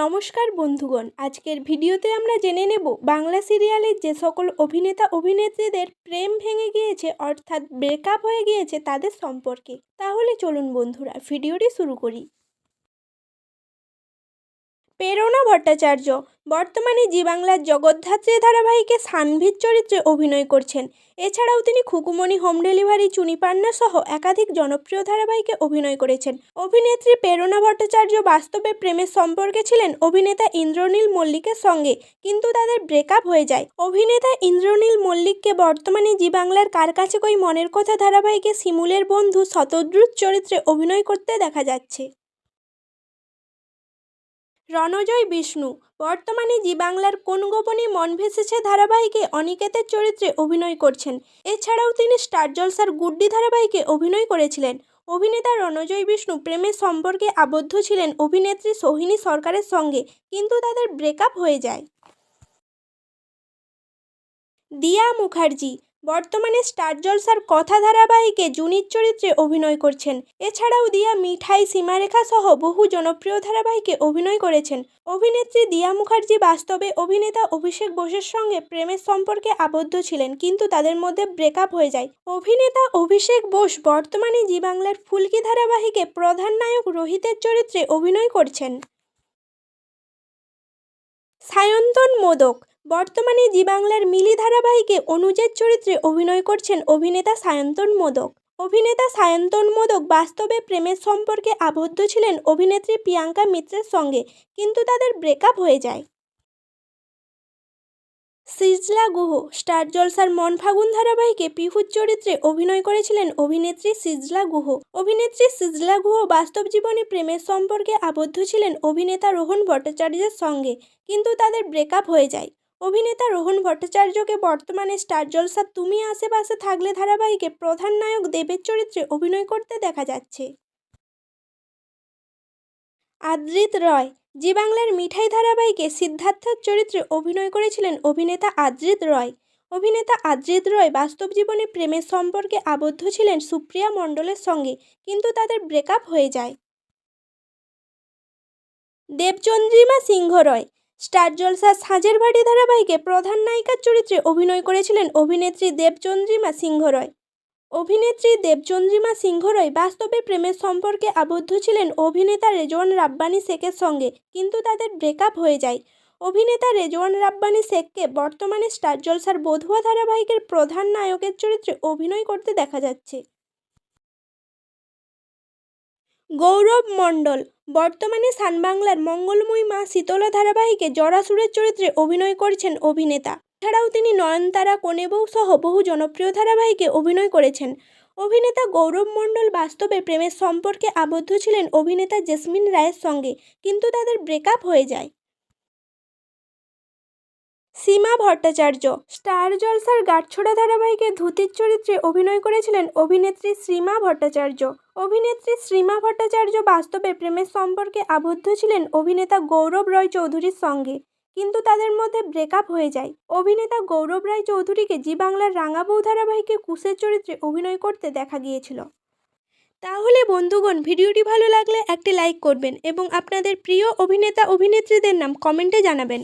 নমস্কার বন্ধুগণ, আজকের ভিডিওতে আমরা জেনে নেব বাংলা সিরিয়ালের যে সকল অভিনেতা অভিনেত্রীদের প্রেম ভেঙে গিয়েছে অর্থাৎ ব্রেকআপ হয়ে গিয়েছে তাদের সম্পর্কে। তাহলে চলুন বন্ধুরা, ভিডিওটি শুরু করি। প্রেরণা ভট্টাচার্য বর্তমানে জি বাংলার জগদ্ধাত্রী ধারাবাহিকে সানভির চরিত্রে অভিনয় করছেন। এছাড়াও তিনি খুকুমণি হোম ডেলিভারি চুনিপান্না সহ একাধিক জনপ্রিয় ধারাবাহিকে অভিনয় করেছেন। অভিনেত্রী প্রেরণা ভট্টাচার্য বাস্তবে প্রেমের সম্পর্কে ছিলেন অভিনেতা ইন্দ্রনীল মল্লিকের সঙ্গে, কিন্তু তাদের ব্রেকআপ হয়ে যায়। অভিনেতা ইন্দ্রনীল মল্লিককে বর্তমানে জি বাংলার কার কাছে কই মনের কথা ধারাবাহিকে শিমুলের বন্ধু শতদ্রুত চরিত্রে অভিনয় করতে দেখা যাচ্ছে। রণজয় বিষ্ণু। বর্তমানে জি বাংলার কোন গোপনে মন ভেসেছে ধারাবাহিকে অনিকেতের চরিত্রে অভিনয় করছেন। এছাড়াও তিনি স্টার জলসার গুড্ডি ধারাবাহিকে অভিনয় করেছিলেন। অভিনেতা রণজয় বিষ্ণু প্রেমের সম্পর্কে আবদ্ধ ছিলেন অভিনেত্রী সোহিনী সরকারের সঙ্গে, কিন্তু তাদের ব্রেকআপ হয়ে যায়। দিয়া মুখার্জি বর্তমানে স্টার জলসার কথা ধারাবাহিকে জুনির চরিত্রে অভিনয় করছেন। এছাড়াও দিয়া মিঠাই সীমারেখা সহ বহু জনপ্রিয় ধারাবাহিকে অভিনয় করেছেন। অভিনেত্রী দিয়া মুখার্জি বাস্তবে অভিনেতা অভিষেক বোসের সঙ্গে প্রেমের সম্পর্কে আবদ্ধ ছিলেন, কিন্তু তাদের মধ্যে ব্রেকআপ হয়ে যায়। অভিনেতা অভিষেক বোস বর্তমানে জি বাংলার ফুলকি ধারাবাহিকে প্রধান নায়ক রোহিতের চরিত্রে অভিনয় করছেন। সায়ন্তন মোদক বর্তমানে জি বাংলার মিলি ধারাবাহিকে অনুজের চরিত্রে অভিনয় করছেন অভিনেতা সায়ন্তন মোদক। অভিনেতা সায়ন্তন মোদক বাস্তবে প্রেমের সম্পর্কে আবদ্ধ ছিলেন অভিনেত্রী প্রিয়াঙ্কা মিত্রের সঙ্গে, কিন্তু তাদের ব্রেকআপ হয়ে যায়। সিজলা গুহ, স্টার জলসার মন ফাগুন ধারাবাহিকে পিহুর চরিত্রে অভিনয় করেছিলেন অভিনেত্রী সিজলা গুহ। অভিনেত্রী সিজলা গুহ বাস্তব জীবনে প্রেমের সম্পর্কে আবদ্ধ ছিলেন অভিনেতা রোহন ভট্টাচার্যের সঙ্গে, কিন্তু তাদের ব্রেকআপ হয়ে যায়। অভিনেতা রোহন ভট্টাচার্যকে বর্তমানে স্টার জলসার তুমি আশেপাশে থাকলে ধারাবাহিকে প্রধান নায়ক দেবের চরিত্রে অভিনয় করতে দেখা যাচ্ছে। আদ্রিত রয় জি বাংলার মিঠাই ধারাবাহিকে সিদ্ধার্থর চরিত্রে অভিনয় করেছিলেন অভিনেতা আদ্রিত রয়। অভিনেতা আদ্রিত রয় বাস্তব জীবনে প্রেমের সম্পর্কে আবদ্ধ ছিলেন সুপ্রিয়া মণ্ডলের সঙ্গে, কিন্তু তাদের ব্রেকআপ হয়ে যায়। দেবচন্দ্রিমা সিংহ রয় স্টার জলসা সাঁঝের বাড়ি ধারাবাহিকে প্রধান নায়িকার চরিত্রে অভিনয় করেছিলেন অভিনেত্রী দেবচন্দ্রিমা সিংহ রয় অভিনেত্রী দেবচন্দ্রিমা সিংহ রয় বাস্তবে প্রেমের সম্পর্কে আবদ্ধ ছিলেন অভিনেতা রেজওয়ান রাব্বানি শেখের সঙ্গে, কিন্তু তাদের ব্রেকআপ হয়ে যায়। অভিনেতা রেজওয়ান রাব্বানি শেখকে বর্তমানে স্টার জলসার বধুয়া ধারাবাহিকের প্রধান নায়কের চরিত্রে অভিনয় করতে দেখা যাচ্ছে। গৌরব মণ্ডল। বর্তমানে সানবাংলার মঙ্গলময়ী মা শীতলা ধারাবাহিকে জরাসুরের চরিত্রে অভিনয় করছেন অভিনেতা। এছাড়াও তিনি নয়নতারা কোনেবৌ সহ বহু জনপ্রিয় ধারাবাহিকে অভিনয় করেছেন। অভিনেতা গৌরব মণ্ডল বাস্তবে প্রেমের সম্পর্কে আবদ্ধ ছিলেন অভিনেতা জেসমিন রায়ের সঙ্গে, কিন্তু তাদের ব্রেকআপ হয়ে যায়। সীমা ভট্টাচার্য। স্টার জলসার গাঁটছড়া ধারাবাহিকে ধুতির চরিত্রে অভিনয় করেছিলেন অভিনেত্রী শ্রীমা ভট্টাচার্য। অভিনেত্রী শ্রীমা ভট্টাচার্য বাস্তবে প্রেমের সম্পর্কে আবদ্ধ ছিলেন অভিনেতা গৌরব রয় চৌধুরীর সঙ্গে, কিন্তু তাদের মধ্যে ব্রেকআপ হয়ে যায়। অভিনেতা গৌরব রায় চৌধুরীকে জি বাংলার রাঙাবৌ ধারাবাহিকে কুশের চরিত্রে অভিনয় করতে দেখা গিয়েছিল। তাহলে বন্ধুগণ, ভিডিওটি ভালো লাগলে একটি লাইক করবেন এবং আপনাদের প্রিয় অভিনেতা অভিনেত্রীদের নাম কমেন্টে জানাবেন।